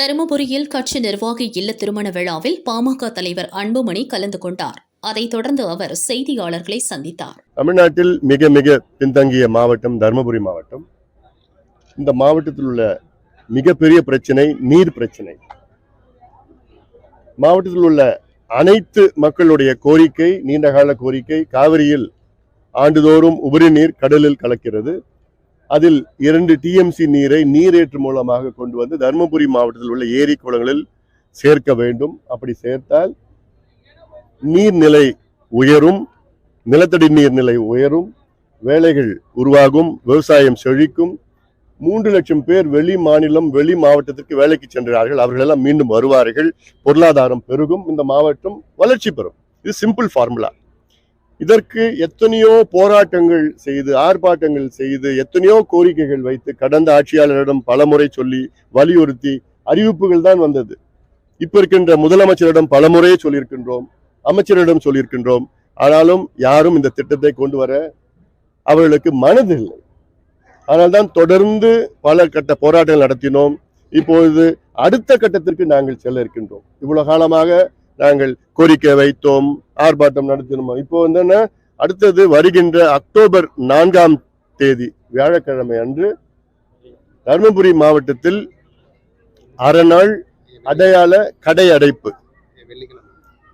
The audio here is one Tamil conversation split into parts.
தருமபுரியில் கட்சி நிர்வாகி இல்ல திருமண விழாவில் பாமக தலைவர் அன்புமணி கலந்து கொண்டார். அதைத் தொடர்ந்து அவர் செய்தியாளர்களை சந்தித்தார். தமிழ்நாட்டில் மிக மிக பின்தங்கிய மாவட்டம் தருமபுரி மாவட்டம். இந்த மாவட்டத்தில் உள்ள மிகப்பெரிய பிரச்சனை நீர் பிரச்சனை. மாவட்டத்தில் உள்ள அனைத்து மக்களுடைய கோரிக்கை நீண்டகால கோரிக்கை காவிரியில் ஆண்டுதோறும் உபரி நீர் கடலில் கலக்கிறது. அதில் இரண்டு டிஎம்சி நீரை நீரேற்று மூலமாக கொண்டு வந்து தருமபுரி மாவட்டத்தில் உள்ள ஏரி குளங்களில் சேர்க்க வேண்டும். அப்படி சேர்த்தால் நீர்நிலை உயரும் நிலத்தடி நீர்நிலை உயரும் வேலைகள் உருவாகும் விவசாயம் செழிக்கும். மூன்று லட்சம் பேர் வெளி மாநிலம் வெளி மாவட்டத்திற்கு வேலைக்கு சென்றார்கள். அவர்கள் எல்லாம் மீண்டும் வருவார்கள். பொருளாதாரம் பெருகும். இந்த மாவட்டம் வளர்ச்சி பெறும். இது சிம்பிள் ஃபார்முலா இதற்கு எத்தனையோ போராட்டங்கள் செய்து ஆர்ப்பாட்டங்கள் செய்து எத்தனையோ கோரிக்கைகள் வைத்து கடந்த ஆட்சியாளரிடம் பலமுறை சொல்லி வலியுறுத்தி அறிவிப்புகள் தான் வந்தது. இப்ப இருக்கின்ற முதலமைச்சரிடம் பலமுறை சொல்லியிருக்கின்றோம் அமைச்சரிடம் சொல்லியிருக்கின்றோம். ஆனாலும் யாரும் இந்த திட்டத்தை கொண்டு வர அவர்களுக்கு மனதில்லை ஆனால்தான் தொடர்ந்து பல கட்ட போராட்டங்கள் நடத்தினோம். இப்பொழுது அடுத்த கட்டத்திற்கு நாங்கள் செல்ல இருக்கின்றோம். இவ்வளவு காலமாக நாங்கள் கோரிக்கை வைத்தோம் ஆர்ப்பாட்டம் நடத்தினோம். இப்போ வந்து என்ன? அடுத்தது வருகின்ற அக்டோபர் நான்காம் தேதி வியாழக்கிழமை அன்று தருமபுரி மாவட்டத்தில் அரைநாள் அடையாள கடை அடைப்பு.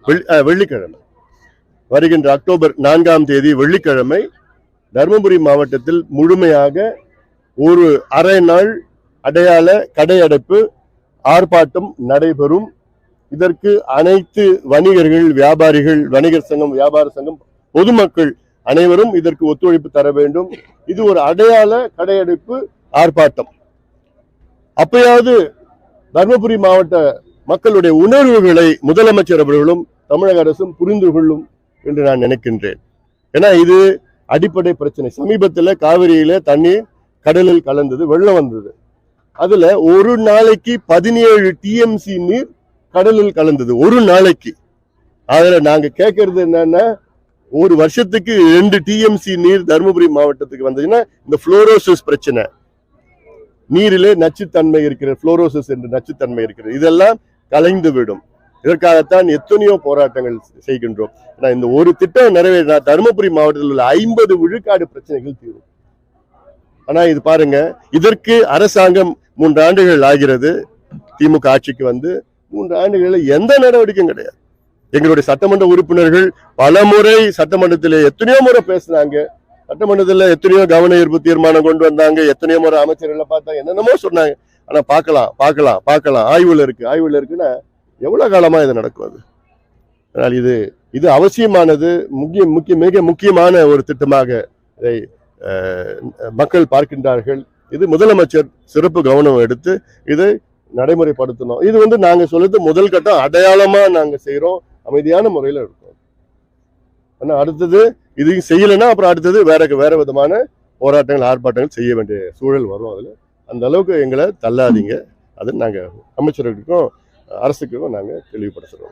வெள்ளி- அஹ், வெள்ளிக்கிழமை. வருகின்ற அக்டோபர் நான்காம் தேதி வெள்ளிக்கிழமை தருமபுரி மாவட்டத்தில் முழுமையாக ஒரு அரை நாள் அடையாள கடை அடைப்பு ஆர்ப்பாட்டம் நடைபெறும் இதற்கு அனைத்து வணிகர்கள் வியாபாரிகள் வணிகர் சங்கம் வியாபார சங்கம் பொதுமக்கள் அனைவரும் இதற்கு ஒத்துழைப்பு தர வேண்டும். இது ஒரு அடையாள கடையடைப்பு ஆர்ப்பாட்டம். அப்பயாவது தர்மபுரி மாவட்ட மக்களுடைய உணர்வுகளை முதலமைச்சர் அவர்களும் தமிழக அரசும் புரிந்து கொள்ளும் என்று நான் நினைக்கின்றேன். ஏன்னா இது அடிப்படை பிரச்சனை. சமீபத்தில் காவிரியில தண்ணீர் கடலில் கலந்தது வெள்ளம் வந்தது. அதுல ஒரு நாளைக்கு பதினேழு டிஎம்சி நீர் கடலில் கலந்தது. ஒரு நாளைக்கு. அதுல நாங்க கேட்கறது என்னன்னா ஒரு வருஷத்துக்கு ரெண்டு டிஎம்சி நீர் தருமபுரி மாவட்டத்துக்கு வந்ததுன்னா இந்த புளோரோசிஸ் பிரச்சனை. நீரிலே நச்சுத்தன்மை இருக்கிற புளோரோசிஸ் என்று நச்சுத்தன்மை இருக்கிறது. இதெல்லாம் கலைந்து விடும் இதற்காகத்தான் எத்தனையோ போராட்டங்கள் செய்கின்றோம். ஆனா இந்த ஒரு திட்டம் நிறைவேறினா தருமபுரி மாவட்டத்தில் உள்ள ஐம்பது விழுக்காடு பிரச்சனைகள் தீரும். ஆனா இது பாருங்க இதற்கு அரசாங்கம் மூன்று ஆண்டுகள் ஆகிறது. திமுக ஆட்சிக்கு வந்து மூன்று ஆண்டுகளில் எந்த நடவடிக்கையும் கிடையாது. எங்களுடைய சட்டமன்ற உறுப்பினர்கள் பல முறை சட்டமன்றத்தில் எத்தனையோ முறை பேசினாங்க. சட்டமன்றத்தில் எத்தனையோ கவன ஈர்ப்பு தீர்மானம் கொண்டு வந்தாங்க. எத்தனையோ முறை அமைச்சர்களை பார்த்தா என்னென்னமோ சொன்னாங்க. ஆனா பார்க்கலாம் பார்க்கலாம் பார்க்கலாம். ஆய்வுல இருக்கு ஆய்வில் இருக்குன்னா எவ்வளோ காலமா இது நடக்கும் அது? ஆனால் இது இது அவசியமானது. முக்கிய முக்கிய மிக முக்கியமான ஒரு திட்டமாக இதை மக்கள் பார்க்கின்றார்கள். இது முதலமைச்சர் சிறப்பு கவனம் எடுத்து இதை நடைமுறைப்படுத்தணும் இது வந்து நாங்க சொல்றது முதல் கட்டம். அடையாளமா நாங்க செய்யறோம் அமைதியான முறையில இருக்கோம். ஆனா அடுத்தது இது செய்யலைன்னா அப்புறம் அடுத்தது வேற வேற விதமான போராட்டங்கள் ஆர்ப்பாட்டங்கள் செய்ய வேண்டிய சூழல் வரும் அதுல. அந்த அளவுக்கு எங்களை தள்ளாதீங்க. அது நாங்க அமைச்சர்களுக்கும் அரசுக்கும் நாங்க தெளிவுபடுத்துறோம்.